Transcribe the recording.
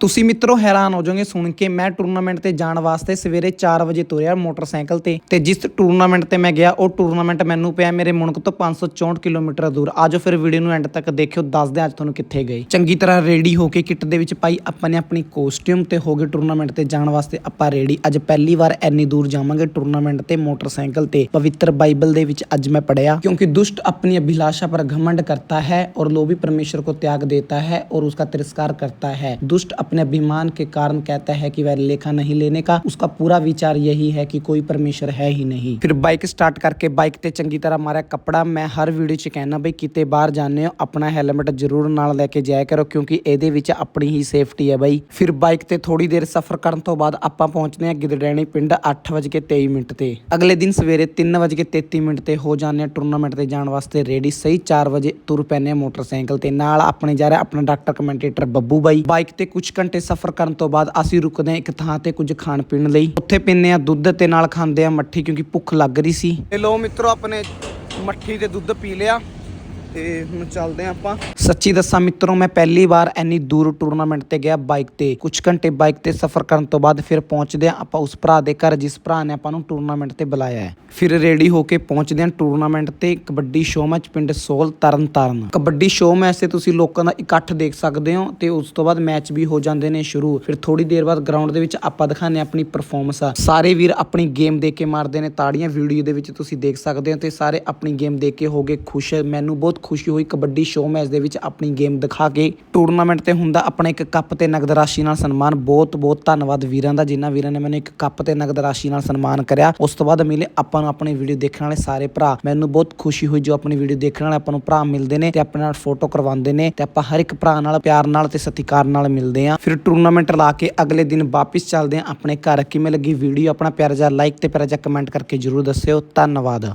ਤੁਸੀਂ ਮਿੱਤਰੋ ਹੈਰਾਨ ਹੋ ਜਾਓਗੇ ਸੁਣ ਕੇ, ਮੈਂ ਟੂਰਨਾਮੈਂਟ ਤੇ ਜਾਣ ਵਾਸਤੇ ਸਵੇਰੇ 4 ਵਜੇ ਤੁਰਿਆ ਮੋਟਰਸਾਈਕਲ ਤੇ ਤੇ ਜਿਸ ਟੂਰਨਾਮੈਂਟ ਤੇ ਮੈਂ ਗਿਆ, ਉਹ ਟੂਰਨਾਮੈਂਟ ਮੈਨੂੰ ਪਿਆ ਮੇਰੇ ਮੁਣਕ ਤੋਂ 564 ਕਿਲੋਮੀਟਰ ਦੂਰ। ਆਜੋ ਫਿਰ ਵੀਡੀਓ ਨੂੰ ਐਂਡ ਤੱਕ ਦੇਖਿਓ, ਦੱਸਦੇ ਅੱਜ ਤੁਹਾਨੂੰ ਕਿੱਥੇ ਗਏ। ਚੰਗੀ ਤਰ੍ਹਾਂ ਰੈਡੀ ਹੋ ਕੇ ਕਿੱਟ ਦੇ ਵਿੱਚ ਪਾਈ ਆਪਾਂ ਨੇ ਆਪਣੀ ਕੋਸਟਿਊਮ ਤੇ ਹੋ ਗਏ ਟੂਰਨਾਮੈਂਟ ਤੇ ਜਾਣ ਵਾਸਤੇ ਆਪਾਂ ਰੈਡੀ ਅੱਜ ਪਹਿਲੀ ਵਾਰ ਐਨੀ ਦੂਰ ਜਾਵਾਂਗੇ ਟੂਰਨਾਮੈਂਟ ਤੇ ਮੋਟਰਸਾਈਕਲ ਤੇ। ਪਵਿੱਤਰ ਬਾਈਬਲ ਦੇ ਵਿੱਚ ਅੱਜ ਮੈਂ ਪੜਿਆ ਕਿਉਂਕਿ ਦੁਸ਼ਟ ਆਪਣੀ ਅਭਿਲਾਸ਼ਾ ਪਰ ਘਮੰਡ ਕਰਤਾ ਹੈ ਔਰ ਲੋਭੀ ਪਰਮੇਸ਼ਰ ਕੋ ਤਿਆਗ ਦੇਤਾ ਹੈ ਔਰ ਉਸਕਾ ਤਿਰਸਕਾਰ ਕਰਤਾ ਹੈ। ਦੁਸ਼ਟ अपने अभिमान के कारण कहता है कि वह लेखा नहीं लेने का उसका पूरा विचार यही है कि कोई परमेश्वर है ही नहीं ਫਿਰ ਬਾਈਕ ਸਟਾਰਟ ਕਰਕੇ ਬਾਈਕ ਤੇ ਚੰਗੀ ਤਰ੍ਹਾਂ ਮਾਰਿਆ ਕੱਪੜਾ ਮੈਂ ਹਰ ਵੀਡੀਓ 'ਚ ਕਹਿਣਾ ਬਈ ਕਿਤੇ ਬਾਹਰ ਜਾਂਦੇ ਹੋ ਆਪਣਾ ਹੈਲਮਟ ਜ਼ਰੂਰ ਨਾਲ ਲੈ ਕੇ ਜਾਇਆ ਕਰੋ ਕਿਉਂਕਿ ਇਹਦੇ ਵਿੱਚ ਆਪਣੀ ਹੀ ਸੇਫਟੀ ਹੈ ਬਾਈ ਫਿਰ ਬਾਈਕ ਤੇ ਥੋੜੀ ਦੇਰ ਸਫ਼ਰ ਕਰਨ ਤੋਂ ਬਾਅਦ ਆਪਾਂ ਪਹੁੰਚਦੇ ਹਾਂ ਗਿੱਦੜੈਣੀ ਪਿੰਡ 8:23 ਮਿੰਟ ਤੇ ਅਗਲੇ ਦਿਨ ਸਵੇਰੇ 3:33 ਮਿੰਟ ਤੇ ਹੋ ਜਾਂਦੇ ਹਾਂ ਟੂਰਨਾਮੈਂਟ ਤੇ ਜਾਣ ਵਾਸਤੇ ਰੈਡੀ ਸਹੀ 4 ਵਜੇ ਤੁਰ ਪੈਨੇ ਮੋਟਰਸਾਈਕਲ ਤੇ ਨਾਲ ਆਪਣੇ ਜਾ ਰਿਹਾ ਆਪਣਾ ਡਾਕਟਰ ਕਮੈਂਟੇਟਰ ਬੱਬੂ ਬਾਈ ਬਾਈਕ ਤੇ ਕੁਝ ਘੰਟੇ ਸਫ਼ਰ ਕਰਨ ਤੋਂ ਬਾਅਦ ਅਸੀਂ ਰੁਕਦੇ ਹਾਂ ਇੱਕ ਥਾਂ ਤੇ ਕੁਝ ਖਾਣ ਪੀਣ ਲਈ। ਉੱਥੇ ਪੀਂਦੇ ਆ ਦੁੱਧ ਤੇ ਨਾਲ ਖਾਂਦੇ ਆ ਮੱਠੀ ਕਿਉਂਕਿ ਭੁੱਖ ਲੱਗ ਰਹੀ ਸੀ। ਤੇ ਲੋ ਮਿੱਤਰੋ, ਆਪਣੇ ਮੱਠੀ ਤੇ ਦੁੱਧ ਪੀ ਲਿਆ। ਤੇ ਹੁਣ ਚੱਲਦੇ ਆ ਆਪਾਂ। ਸੱਚੀ ਦੱਸਾਂ ਮਿੱਤਰੋ, ਮੈਂ ਪਹਿਲੀ ਵਾਰ ਇੰਨੀ ਦੂਰ ਟੂਰਨਾਮੈਂਟ ਤੇ ਗਿਆ ਬਾਈਕ ਤੇ। ਕੁਝ ਘੰਟੇ ਬਾਈਕ ਤੇ ਸਫ਼ਰ ਕਰਨ ਤੋਂ ਬਾਅਦ ਫਿਰ ਪਹੁੰਚਦੇ ਆ ਆਪਾਂ ਉਸ ਭਰਾ ਦੇ ਘਰ, ਜਿਸ ਭਰਾ ਨੇ ਆਪਾਂ ਨੂੰ ਟੂਰਨਾਮੈਂਟ ਤੇ ਬੁਲਾਇਆ ਹੈ। ਫਿਰ ਰੈਡੀ ਹੋ ਕੇ ਪਹੁੰਚਦੇ ਆ ਟੂਰਨਾਮੈਂਟ ਤੇ ਕਬੱਡੀ ਸ਼ੋਅ ਮੈਚ ਪਿੰਡ ਸੋਲ ਤਰਨ ਤਾਰਨ ਕਬੱਡੀ ਸ਼ੋਅ ਮੈਚ ਤੇ ਤੁਸੀਂ ਲੋਕਾਂ ਦਾ ਇਕੱਠ ਦੇਖ ਸਕਦੇ ਹੋ ਤੇ ਉਸ ਤੋਂ ਬਾਅਦ ਮੈਚ ਵੀ ਹੋ ਜਾਂਦੇ ਨੇ ਸ਼ੁਰੂ। ਫਿਰ ਥੋੜੀ ਦੇਰ ਬਾਅਦ ਗਰਾਊਂਡ ਦੇ ਵਿੱਚ ਆਪਾਂ ਦਿਖਾਣੇ ਆਪਣੀ ਪਰਫਾਰਮੈਂਸ ਆ। ਸਾਰੇ ਵੀਰ ਆਪਣੀ ਗੇਮ ਦੇਖ ਕੇ ਮਾਰਦੇ ਨੇ, ਤਾੜੀਆਂ ਵੀਡੀਓ ਦੇ ਵਿੱਚ ਤੁਸੀਂ ਦੇਖ ਸਕਦੇ ਹੋ ਤੇ ਸਾਰੇ ਆਪਣੀ ਗੇਮ ਦੇਖ ਕੇ ਹੋ ਗਏ ਖੁਸ਼। ਮੈਨੂੰ ਬਹੁਤ ਬਹੁਤ ਖੁਸ਼ੀ ਹੋਈ ਕਬੱਡੀ ਸ਼ੋਅ ਮੈਚ ਦੇ ਵਿੱਚ ਆਪਣੀ ਗੇਮ ਦਿਖਾ ਕੇ ਟੂਰਨਾਮੈਂਟ ਤੇ ਹੁੰਦਾ ਆਪਣਾ ਇੱਕ ਕੱਪ ਤੇ ਨਗਦ ਰਾਸ਼ੀ ਨਾਲ ਸਨਮਾਨ। ਬਹੁਤ ਬਹੁਤ ਧੰਨਵਾਦ ਵੀਰਾਂ ਦਾ, ਜਿਨ੍ਹਾਂ ਵੀਰਾਂ ਨੇ ਮੈਨੂੰ ਇੱਕ ਕੱਪ ਤੇ ਨਗਦ ਰਾਸ਼ੀ ਨਾਲ ਸਨਮਾਨ ਕਰਿਆ। ਉਸ ਤੋਂ ਬਾਅਦ ਮਿਲੇ ਆਪਾਂ ਨੂੰ ਆਪਣੀ ਵੀਡੀਓ ਦੇਖਣ ਵਾਲੇ ਸਾਰੇ ਭਰਾ। ਮੈਨੂੰ ਬਹੁਤ ਖੁਸ਼ੀ ਹੋਈ ਜੋ ਆਪਣੀ ਵੀਡੀਓ ਦੇਖਣ ਵਾਲੇ ਆਪਾਂ ਨੂੰ ਭਰਾ ਮਿਲਦੇ ਨੇ ਤੇ ਆਪਣੇ ਨਾਲ ਫੋਟੋ ਕਰਵਾਉਂਦੇ ਨੇ ਤੇ ਆਪਾਂ ਹਰ ਇੱਕ ਭਰਾ ਨਾਲ, ਪਿਆਰ ਨਾਲ ਤੇ ਸਤਿਕਾਰ ਨਾਲ ਮਿਲਦੇ ਆ ਫਿਰ ਟੂਰਨਾਮੈਂਟ ਲਾ ਕੇ ਅਗਲੇ ਦਿਨ ਵਾਪਿਸ ਚੱਲਦੇ ਆ ਆਪਣੇ ਘਰ ਕਿਵੇਂ ਲੱਗੀ ਵੀਡੀਓ ਆਪਣਾ ਪਿਆਰਾ ਜਿਹਾ ਲਾਈਕ ਤੇ ਪਿਆਰਾ ਜਿਹਾ ਕਮੈਂਟ ਕਰਕੇ ਜਰੂਰ ਦੱਸਿਓ। ਧੰਨਵਾਦ।